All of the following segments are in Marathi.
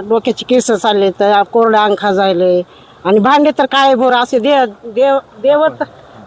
डोक्याची केस चालले तर कोरडे अंग जायले आणि भांडे तर काय भोर असे देव देव देवत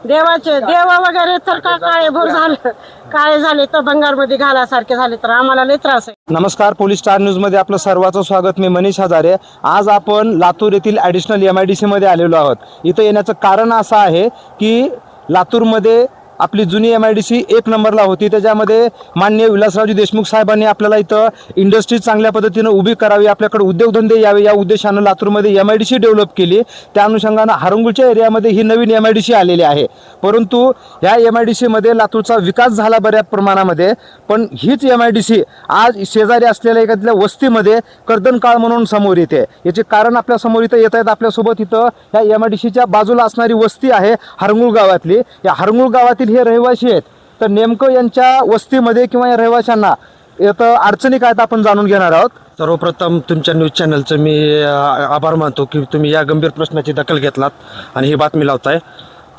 देवाचे देव वगैरे तर का काळे भोर झालं काळे झाले तर भंगारमध्ये घालासारखे झाले तर आम्हाला लय त्रास आहे. नमस्कार पोलीस स्टार न्यूजमध्ये आपलं सर्वांचं स्वागत. मी मनीष हजारे. आज आपण लातूर येथील ॲडिशनल एम आय डी सीमध्ये आलेलो आहोत. इथं येण्याचं कारण असं आहे की लातूरमध्ये आपली जुनी एम आय डी सी एक नंबरला होती. त्याच्यामध्ये मान्य विलासरावजी देशमुख साहेबांनी आपल्याला इथं इंडस्ट्री चांगल्या पद्धतीनं उभी करावी आपल्याकडे उद्योगधंदे यावे या उद्देशानं लातूरमध्ये M I D C develop केली. त्या अनुषंगानं हारंगुळच्या एरियामध्ये ही नवीन एम आय डी सी आलेली आहे. परंतु ह्या एम आय डी सीमध्ये लातूरचा विकास झाला बऱ्याच प्रमाणामध्ये पण हीच एम आय डी सी आज शेजारी असलेल्या एखाद्या वस्तीमध्ये कर्दनकाळ म्हणून समोर येते. याचे कारण आपल्यासमोर इथं येत आहेत. आपल्यासोबत इथं ह्या एम आय डी सीच्या बाजूला असणारी वस्ती आहे हरंगुळ गावातली. या हरंगुळ गावातील हे रहिवासी आहेत. तर नेमकं यांच्या वस्तीमध्ये किंवा या रहिवाशांना येतं अडचणी काय तर आपण जाणून घेणार आहोत. सर्वप्रथम तुमच्या न्यूज चॅनलचं मी आभार मानतो की तुम्ही या गंभीर प्रश्नाची दखल घेतलात आणि ही बातमी लावताय.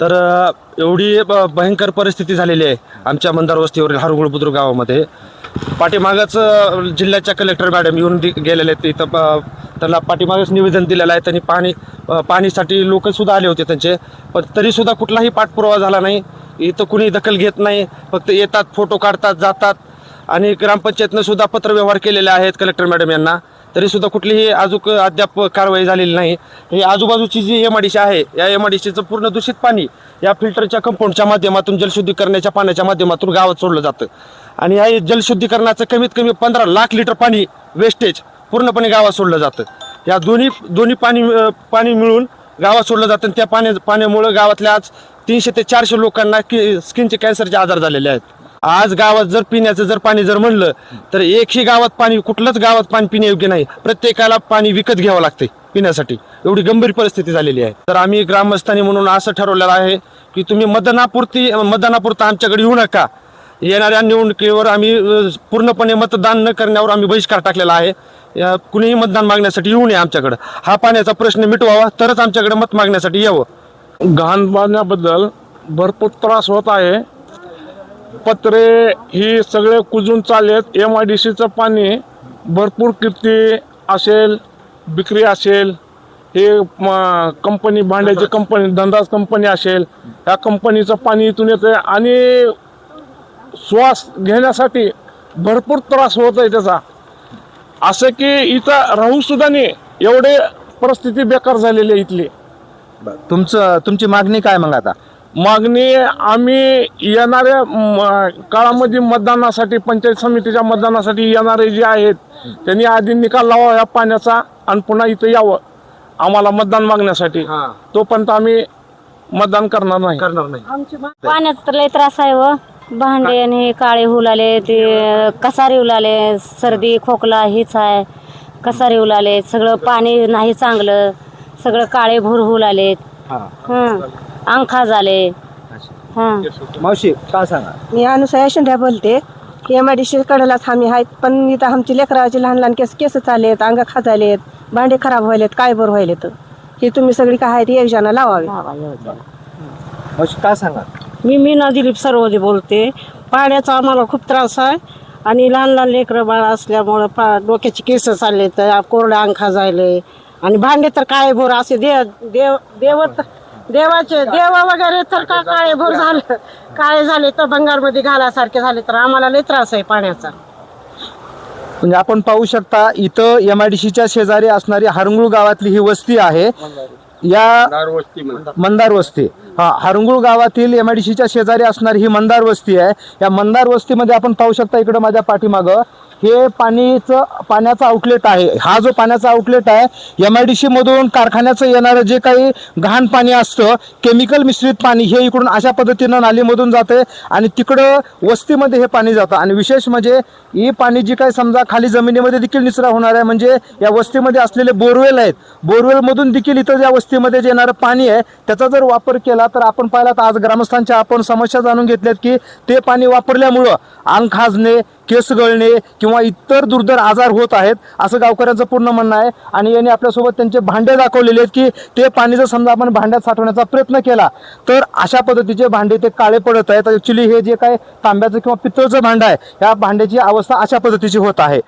तर एवढी ब- भयंकर परिस्थिती झालेली आहे आमच्या मंदार वस्तीवरील हरगुळ बुद्रुक गावामध्ये. पाठीमागच जिल्ह्याच्या कलेक्टर मॅडम येऊन दि- गेलेले आहेत इथं त्यांना पाठीमागच निवेदन दिलेलं आहे. त्यांनी पाणी पाणीसाठी लोकसुद्धा आले होते त्यांचे. पण तरीसुद्धा कुठलाही पाठपुरावा झाला नाही. इथं कुणी दखल घेत नाही फक्त येतात फोटो काढतात जातात. आणि ग्रामपंचायतनं सुद्धा पत्रव्यवहार केलेले आहेत कलेक्टर मॅडम यांना. तरी सुद्धा कुठलीही अजूक अद्याप कारवाई झालेली नाही. हे आजूबाजूची जी एम आहे या एम पूर्ण दूषित पाणी या फिल्टरच्या कंपाऊंडच्या माध्यमातून जलशुद्धीकरणाच्या पाण्याच्या माध्यमातून गावात सोडलं जातं. आणि या जलशुद्धीकरणाचं कमीत कमी पंधरा लाख लिटर पाणी वेस्टेज पूर्णपणे गावात सोडलं जातं. या दोन्ही दोन्ही पाणी पाणी मिळून गावात सोडलं जातं आणि त्या पाण्या पाण्यामुळं गावातल्या आज तीनशे ते चारशे लोकांना कि स्किनचे कॅन्सरचे आजार झालेले आहेत. आज गावात जर पिण्याचं जर पाणी जर म्हणलं तर एकही गावात पाणी कुठलंच गावात पाणी पिण्यायोग्य नाही. प्रत्येकाला पाणी विकत घ्यावं लागते पिण्यासाठी. एवढी गंभीर परिस्थिती झालेली आहे. तर आम्ही ग्रामस्थांनी म्हणून असं ठरवलेलं आहे की तुम्ही मतदानापुरती मतदानापुरता आमच्याकडे येऊ नका. येणाऱ्या निवडणुकीवर आम्ही पूर्णपणे मतदान न करण्यावर आम्ही बहिष्कार टाकलेला आहे. कुणीही मतदान मागण्यासाठी येऊ नये आमच्याकडं. हा पाण्याचा प्रश्न मिटवावा तरच आमच्याकडे मत मागण्यासाठी यावं. घाण पाण्याबद्दल भरपूर त्रास होत आहे. पत्रे ही सगळे कुजून चाललेत. एम आय डी सीचं पाणी भरपूर किर्ती असेल विक्री असेल. हे म, कंपनी भांड्याची कंपनी धंदाज कंपनी असेल. ह्या कंपनीचं पाणी इथून येतं आणि श्वास घेण्यासाठी भरपूर त्रास होत आहे त्याचा. असं की इथं राहूसुद्धा नाही. एवढे परिस्थिती बेकार झालेली आहे इथली. तुमचं तुमची मागणी काय मग आता? मागणी आम्ही येणाऱ्या म, काळामध्ये मतदानासाठी पंचायत समितीच्या मतदानासाठी येणारे जे आहेत त्यांनी आधी निकाल लावा या पाण्याचा आणि पुन्हा इथं यावं आम्हाला मतदान मागण्यासाठी. तोपर्यंत आम्ही मतदान करणार नाही. करणार नाही. पाण्याचा तर लय त्रास आहे व भांडे आणि हे काळे हुलाले ते कसारे उलाले सर्दी खोकला हेच आहे. कसारे उलाले सगळं पाणी नाही चांगलं. सगळं काळे भूर हुलालेत हां. हं. अंखा झाले. हां. मावशी काय सांगा? मी अनुसया शिंद्या बोलते. एम आय डी सी कडेलाच आम्ही आहेत पण इथं आमची लेकराचे लहान लहान केस केस चाललेत अंग खाजालेत भांडे खराब व्हायलेत काय बरं व्हायलेत. ही तुम्ही सगळी काय आहेत योजना लावावी. मावशी काय सांगा? मी मीना दिलीप सर्वदे बोलते. पाण्याचा आम्हाला खूप त्रास आहे. आणि लहान लहान लेकरं बाळ असल्यामुळं पा डोक्याची केस चालले तर कोरडे अंग जायले आणि भांडे तर काळे भोर असे देव देव देव देवाचे देव वगैरे तर का काळे भोर झाले? काळे झाले? तर भंगारमध्ये घालासारखे झाले तर आम्हाला लय त्रास आहे पाण्याचा. म्हणजे आपण पाहू शकता इथं एम आय डी सीच्या शेजारी असणारी हरंगुळ गावातली ही वस्ती आहे. या मंदार वस्ती हा हरंगुळ गावातील एम आय डी सीच्या शेजारी असणारी ही मंदार वस्ती आहे. या मंदार वस्तीमध्ये आपण पाहू शकता इकडं माझ्या पाठीमागं हे पाणीचं पाण्याचा आउटलेट आहे. हा जो पाण्याचा आउटलेट आहे एम आय डी सीमधून कारखान्याचं येणारं जे काही घाण पाणी असतं केमिकल मिश्रित पाणी हे इकडून अशा पद्धतीनं नालीमधून जाते आणि तिकडं वस्तीमध्ये हे पाणी जातं. आणि विशेष म्हणजे ही पाणी जी काही समजा खाली जमिनीमध्ये देखील निचरा होणार आहे म्हणजे या वस्तीमध्ये असलेले बोरवेल आहेत बोरवेलमधून देखील इथं या वस्तीमध्ये जे येणारं पाणी आहे त्याचा जर वापर केला तर आपण पाहिला तर आज ग्रामस्थांच्या आपण समस्या जाणून घेतल्यात की ते पाणी वापरल्यामुळं अंग खाजणे केस गळणे किंवा किंवा इतर दुर्धर आजार होत आहेत असं गावकऱ्यांचं पूर्ण म्हणणं आहे. आणि यांनी आपल्यासोबत त्यांचे भांडे दाखवलेले आहेत की ते पाणी जर समजा आपण भांड्यात साठवण्याचा प्रयत्न केला तर अशा पद्धतीचे भांडे ते काळे पडत आहेत. ॲक्च्युली हे जे काय तांब्याचं किंवा पितळचं भांडं आहे या भांड्याची अवस्था अशा पद्धतीची होत आहे.